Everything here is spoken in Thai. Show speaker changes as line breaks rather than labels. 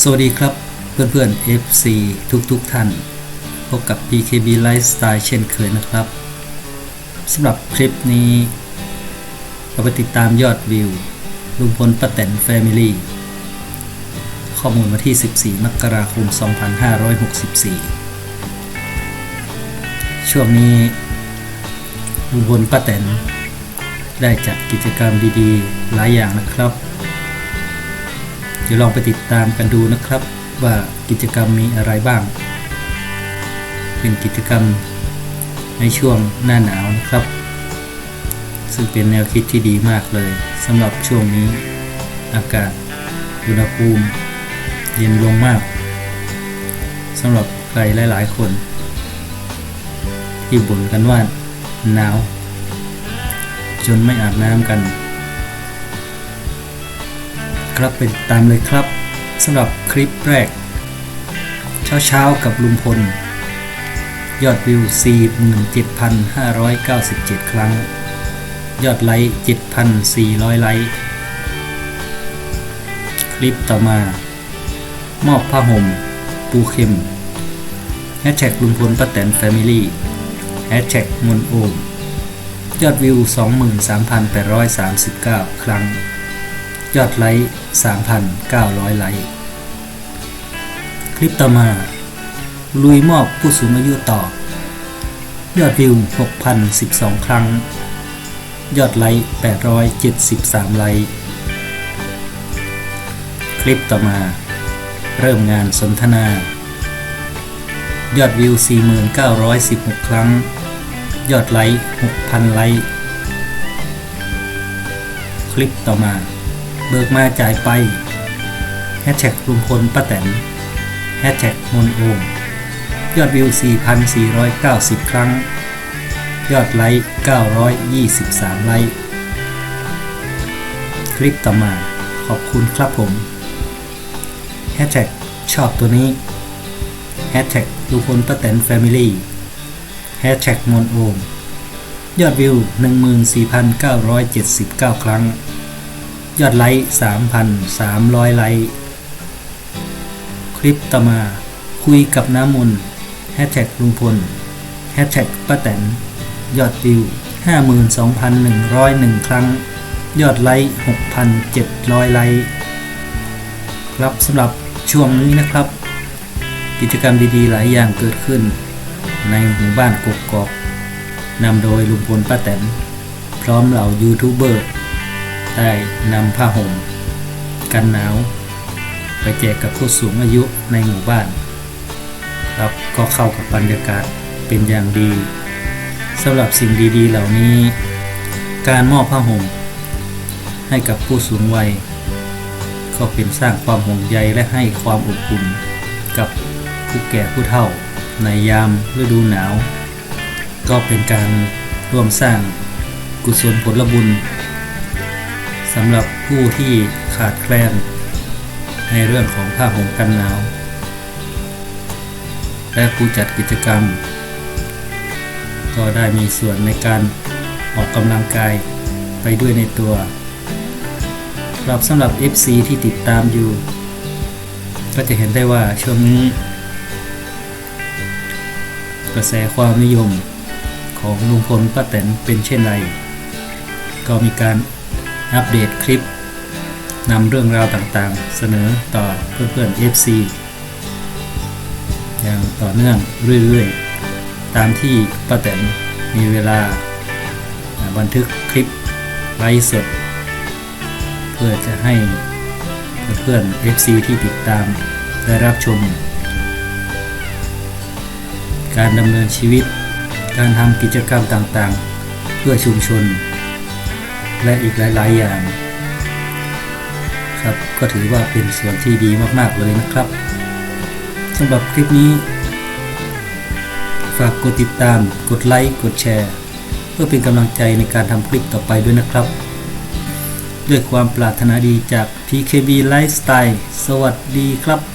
สวัสดีครับเพื่อนเพื่อน FC ทุกทุกๆท่าน พบกับ PKB Lifestyle เช่นเคยนะครับสำหรับคลิปนี้ เราไปติดตามยอดวิว ลุงพลป้าแตน Family ข้อมูลวันที่ 14 มกราคม 2564 ช่วงนี้ลุงพลป้าแตนได้จัดกิจกรรมดีๆ หลายอย่างนะครับ ดี๋ยวลองไปติดตามกันดูนะครับ ว่ากิจกรรมมีอะไรบ้าง เป็นกิจกรรมในช่วงหน้าหนาวนะครับ ซึ่งเป็นแนวคิดที่ดีมากเลยสำหรับช่วงนี้ อากาศอุณหภูมิเย็นลงมากสำหรับใครหลายๆคน ที่บ่นกันว่าหนาว จนไม่อาบน้ำกัน ครับไปติดตามเลยครับสำหรับคลิปแรกเช้าเช้าๆกับลุงพล ยอดวิว 47,597 ครั้ง ยอดไลค์ 7,400 ไลค์ คลิปต่อมา มอบผ้าห่ม ปูเข็มแฮชแท็กลุงพลป้าแตนแฟมิลี่แฮชแท็กมนโอมยอดวิว 23,839 ครั้ง ยอดไลค์3,900 ไลค์ คลิปต่อมา ลุยมอบผู้สูงอายุต่อ ยอดวิว 6,012 ครั้ง ยอดไลค์873 ไลค์ คลิปต่อมา เริ่มงานสนทนา ยอดวิว 4,916 ครั้ง ยอดไลค์ 6,000 ไลค์ คลิปต่อมา เบิกมาจ่ายไปแฮชแท็กลุงพลป้าแตนแฮชแท็กมนโอมยอดวิว 4,490 ครั้ง ยอดไลค์ 923 ไลค์ คลิปต่อมาขอบคุณครับผมแฮชแท็กชอบตัวนี้แฮชแท็กลุงพลป้าแตนแฟมิลี่แฮชแท็กมนโอมยอดวิว 14,979 ครั้ง ยอดไลค์ 3,300 ไลค์ คลิปต่อมาคุยกับน้ำมนแฮชแท็กลุงพลแฮชแท็กป้าแตนยอดวิว 52,101 ครั้ง ยอดไลค์ 6,700 ไลค์ ครับสำหรับช่วงนี้นะครับ กิจกรรมดีๆ หลายอย่างเกิดขึ้น ในหมู่บ้านกกอกนำโดยลุงพลป้าแตนพร้อมเหล่ายูทูบเบอร์ ได้นำผ้าห่มกันหนาว ไปแจกกับผู้สูงอายุในหมู่บ้านครับก็เข้ากับบรรยากาศเป็นอย่างดีสำหรับสิ่งดีๆ เหล่านี้ การมอบผ้าห่มให้กับผู้สูงวัย ก็เป็นสร้างความห่วงใยและให้ความอบอุ่นกับผู้แก่ผู้เฒ่า ในยามฤดูหนาว ก็เป็นการร่วมสร้างกุศลผลบุญำหรับผู้ที่ขาดแคลน ในเรื่องของผ้าห่มกันหนาว และผู้จัดกิจกรรม ก็ได้มีส่วนในการออกกำลังกายไปด้วยในตัวครับสำหรับ FC ที่ติดตามอยู่ ก็จะเห็นได้ว่าช่วงนี้ กระแสความนิยมของลุงพลป้าแตนเป็นเช่นไร ก็มีการ อัปเดตคลิปนำเรื่องราวต่างๆ เสนอต่อเพื่อนๆ FC อย่างต่อเนื่องเรื่อยๆ ตามที่ป้าแตนมีเวลาบันทึกคลิปไลฟ์สด เพื่อจะให้เพื่อนๆ FC ที่ติดตามได้รับชม การดำเนินชีวิต การทำกิจกรรมต่างๆ เพื่อชุมชน และอีกหลาย ๆ อย่าง ครับก็ถือว่าเป็นส่วนที่ดีมาก ๆ เลยนะครับสำหรับคลิปนี้ ฝากกดติดตาม กดไลค์ กดแชร์ เพื่อเป็นกำลังใจในการทำคลิปต่อไปด้วยนะครับ ด้วยความปรารถนาดีจาก PKB Lifestyle สวัสดีครับ